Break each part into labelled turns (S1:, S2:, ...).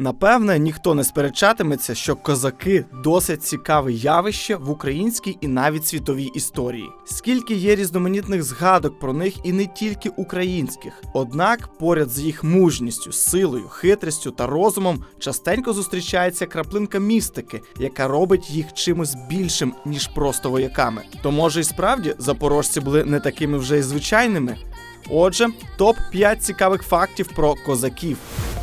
S1: Напевне, ніхто не сперечатиметься, що козаки досить цікаве явище в українській і навіть світовій історії. Скільки є різноманітних згадок про них і не тільки українських. Однак, поряд з їх мужністю, силою, хитрістю та розумом частенько зустрічається краплинка містики, яка робить їх чимось більшим, ніж просто вояками. То може й справді запорожці були не такими вже й звичайними. Отже, топ 5 цікавих фактів про козаків.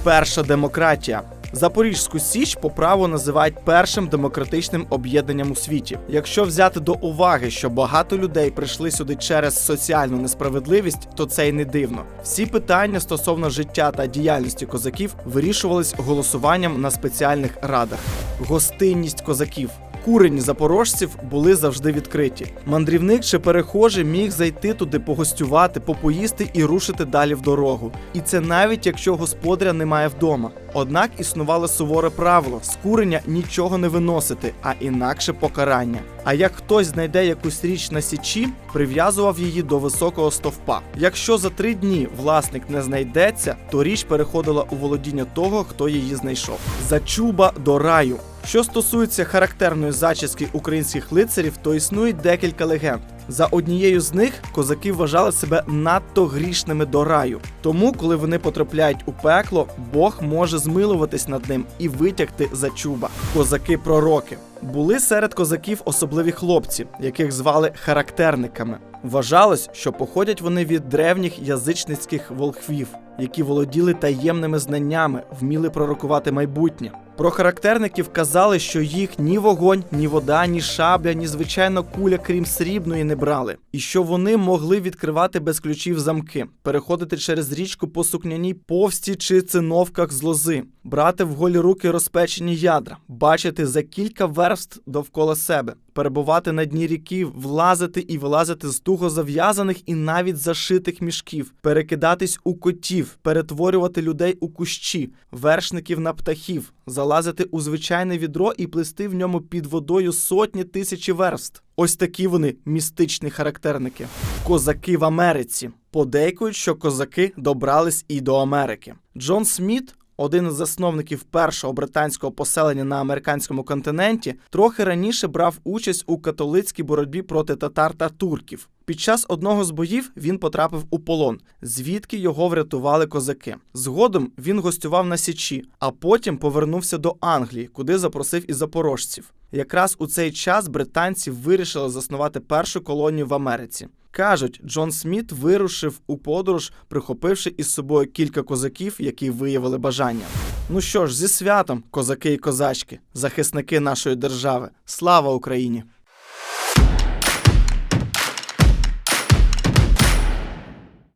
S1: Перша демократія. Запорізьку Січ по праву називають першим демократичним об'єднанням у світі. Якщо взяти до уваги, що багато людей прийшли сюди через соціальну несправедливість, то це й не дивно. Всі питання стосовно життя та діяльності козаків вирішувались голосуванням на спеціальних радах. Гостинність козаків. Курені запорожців були завжди відкриті. Мандрівник чи перехожий міг зайти туди погостювати, попоїсти і рушити далі в дорогу. І це навіть якщо господаря немає вдома. Однак існувало суворе правило: з курення нічого не виносити, а інакше покарання. А як хтось знайде якусь річ на січі, прив'язував її до високого стовпа. Якщо за три дні власник не знайдеться, то річ переходила у володіння того, хто її знайшов. Зачуба до раю. Що стосується характерної зачіски українських лицарів, то існує декілька легенд. За однією з них козаки вважали себе надто грішними до раю. Тому, коли вони потрапляють у пекло, Бог може змилуватись над ним і витягти за чуба. Козаки-пророки були серед козаків особливі хлопці, яких звали характерниками. Вважалось, що походять вони від древніх язичницьких волхвів, які володіли таємними знаннями, вміли пророкувати майбутнє. Про характерників казали, що їх ні вогонь, ні вода, ні шабля, ні звичайно куля, крім срібної, не брали, і що вони могли відкривати без ключів замки, переходити через річку по сукняній повсті чи циновках з лози, брати в голі руки розпечені ядра, бачити за кілька верст довкола себе, перебувати на дні ріки, влазити і вилазити з туго зав'язаних і навіть зашитих мішків, перекидатись у котів, перетворювати людей у кущі, вершників на птахів, залазити у звичайне відро і плести в ньому під водою сотні тисячі верст. Ось такі вони містичні характерники. Козаки в Америці. Подейкують, що козаки добрались і до Америки. Джон Сміт. Один із засновників першого британського поселення на американському континенті трохи раніше брав участь у католицькій боротьбі проти татар та турків. Під час одного з боїв він потрапив у полон, звідки його врятували козаки. Згодом він гостював на Січі, а потім повернувся до Англії, куди запросив і запорожців. Якраз у цей час британці вирішили заснувати першу колонію в Америці. Кажуть, Джон Сміт вирушив у подорож, прихопивши із собою кілька козаків, які виявили бажання. Ну що ж, зі святом, козаки і козачки, захисники нашої держави. Слава Україні!